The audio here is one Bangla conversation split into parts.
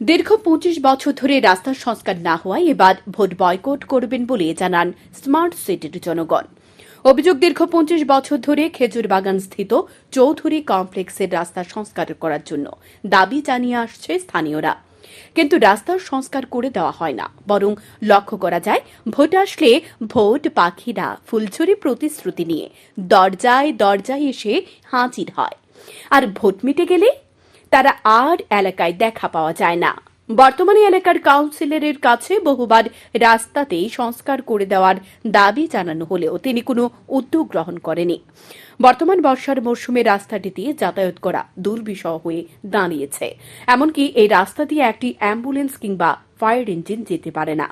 দীর্ঘ পঁচিশ বছর ধরে রাস্তার সংস্কার না হওয়ায় এবার ভোট বয়কট করবেন বলে জানান স্মার্ট সিটির জনগণ। অভিযোগ, দীর্ঘ পঁচিশ বছর ধরে খেজুর বাগান স্থিত চৌধুরী কমপ্লেক্সের রাস্তা সংস্কার করার জন্য দাবি জানিয়ে আসছে স্থানীয়রা। কিন্তু রাস্তার সংস্কার করে দেওয়া হয় না, বরং লক্ষ্য করা যায় ভোট আসলে ভোট পাখিরা ফুলঝুরি প্রতিশ্রুতি নিয়ে দরজায় দরজায় এসে হাজির হয়। আর ভোট মিটে গেলে তারা আর এলাকায় দেখা পাওয়া যায় না। বর্তমানে এলাকার কাউন্সিলরের কাছে বহুবার রাস্তাতেই সংস্কার করে দেওয়ার দাবি জানানো হলেও তিনি কোনো উদ্যোগ গ্রহণ করেনি। বর্তমান বর্ষার মরশুমে রাস্তাটি দিয়ে যাতায়াত করা দুর্বিষহ হয়ে দাঁড়িয়েছে। এমনকি এই রাস্তা দিয়ে একটি অ্যাম্বুলেন্স কিংবা ফায়ার ইঞ্জিন যেতে পারে না।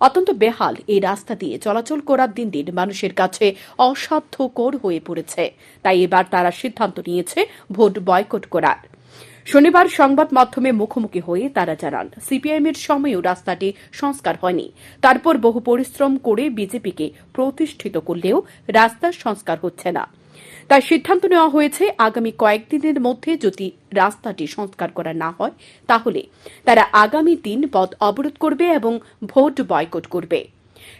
অত্যন্ত বেহাল এই রাস্তা দিয়ে চলাচল করার দিন দিন মানুষের কাছে অসাধ্যকর হয়ে পড়েছে। তাই এবার তারা সিদ্ধান্ত নিয়েছে ভোট বয়কট করার। শনিবার সংবাদ মাধ্যমে মুখোমুখি হয়ে তারা জানান সিপিআইএম এর সময়ও রাস্তাটি সংস্কার হয়নি। তারপর বহু পরিশ্রম করে বিজেপিকে প্রতিষ্ঠিত করলেও রাস্তার সংস্কার হচ্ছে না। তাই সিদ্ধান্ত নেওয়া হয়েছে, আগামী কয়েকদিনের মধ্যে যদি রাস্তাটি সংস্কার করা না হয়, তাহলে তারা আগামী দিন পথ অবরোধ করবে এবং ভোট বয়কট করবে।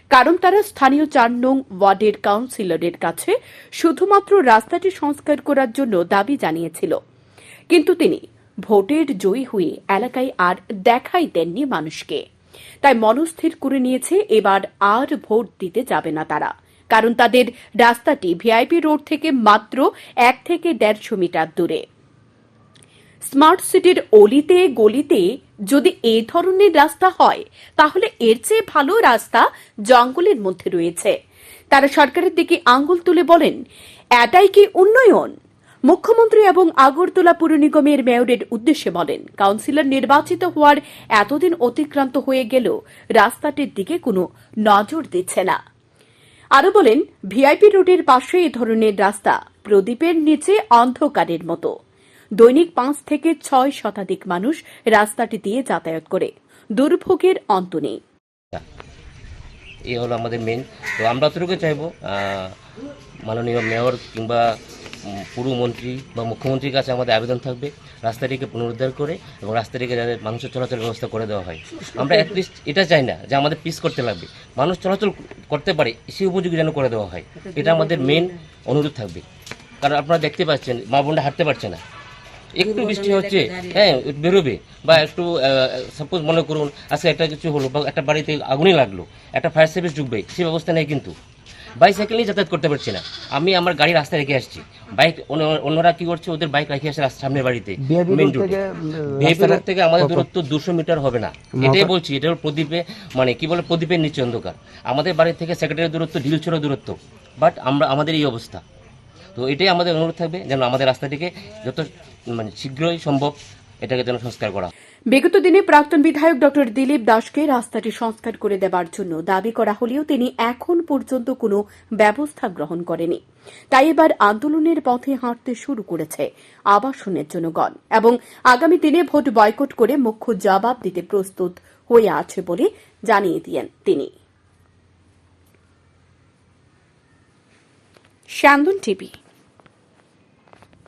কারণ তারা স্থানীয় চার নং ওয়ার্ডের কাউন্সিলরের কাছে শুধুমাত্র রাস্তাটি সংস্কার করার জন্য দাবি জানিয়েছিল। কিন্তু তিনি ভোটের জয়ী হয়ে এলাকায় আর দেখাই দেননি মানুষকে। তাই মনস্থির করে নিয়েছে এবার আর ভোট দিতে যাবে না তারা। কারণ তাদের রাস্তাটি ভিআইপি রোড থেকে মাত্র এক থেকে দেড়শো মিটার দূরে। স্মার্ট সিটির অলিতে গলিতে যদি এ ধরনের রাস্তা হয়, তাহলে এর চেয়ে ভালো রাস্তা জঙ্গলের মধ্যে রয়েছে। তারা সরকারের দিকে আঙ্গুল তুলে বলেন, এটাই কি উন্নয়ন? মুখ্যমন্ত্রী এবং আগরতলা পুর নিগমের মেয়রের উদ্দেশ্যে বলেন, কাউন্সিলর নির্বাচিত হওয়ার এতদিন অতিক্রান্ত হয়ে গেলেও রাস্তাটির দিকে কোনো নজর দিচ্ছে না। আরও বলেন, ভিআইপি রোডের পাশে এ ধরনের রাস্তা প্রদীপের নিচে অন্ধকারের মতো। দৈনিক পাঁচ থেকে ছয় শতাধিক মানুষ রাস্তাটি দিয়ে যাতায়াত করে। দুর্ভোগের অন্ত নেই। এই হলো আমাদের মেন তো আমরা অতটুকু চাইব মাননীয় মেয়র কিংবা পুরমন্ত্রী বা মুখ্যমন্ত্রীর কাছে আমাদের আবেদন থাকবে রাস্তাটিকে পুনরুদ্ধার করে এবং রাস্তাটিকে যাতে মানুষের চলাচলের ব্যবস্থা করে দেওয়া হয়। আমরা অ্যাটলিস্ট এটা চাই না যে আমাদের পিস করতে লাগবে। মানুষ চলাচল করতে পারে সে উপযোগী যেন করে দেওয়া হয়। এটা আমাদের মেন অনুরোধ থাকবে। কারণ আপনারা দেখতে পাচ্ছেন, মা বোনটা হাঁটতে পারছে না। একটু বৃষ্টি হচ্ছে হ্যাঁ বেরোবে বা একটু সাপোজ মনে করুন, আজকে একটা কিছু হলো বা একটা বাড়িতে আগুনই লাগল, একটা ফায়ার সার্ভিস ঢুকবে, সে ব্যবস্থা নেই কিন্তু। বাইসাইকেল নিয়ে যাতায়াত করতে পারছি না। আমি আমার গাড়ি রাস্তায় রেখে আসছি। বাইক অন্যরা কি করছে ওদের বাইক রাখি আসে সামনের বাড়িতে মেন রোড থেকে আমাদের দূরত্ব দুশো মিটার হবে না। এটাই বলছি এটা হল প্রদীপে মানে কি বলে প্রদীপের নিচে অন্ধকার। আমাদের বাড়ি থেকে সেক্রেটারি দূরত্ব ঢিলছড়া দূরত্ব। বাট আমরা আমাদের এই অবস্থা। তো এটাই আমাদের অনুরোধ থাকবে যেন আমাদের রাস্তাটিকে যত মানে শীঘ্রই সম্ভব এটাকে যেন সংস্কার করা বিগত দিনে প্রাক্তন বিধায়ক ডক্টর দিলীপ দাসকে রাস্তাটি সংস্কার করে দেবার জন্য দাবি করা হলেও তিনি এখন পর্যন্ত কোনো ব্যবস্থা গ্রহণ করেনি। তাই এবার আন্দোলনের পথে হাঁটতে শুরু করেছে আবাসনের জনগণ এবং আগামী দিনে ভোট বয়কট করে মুখ্য জবাব দিতে প্রস্তুত হয়ে আছে বলে জানিয়ে দিয়েন তিনি। শ্যান্দন টিভি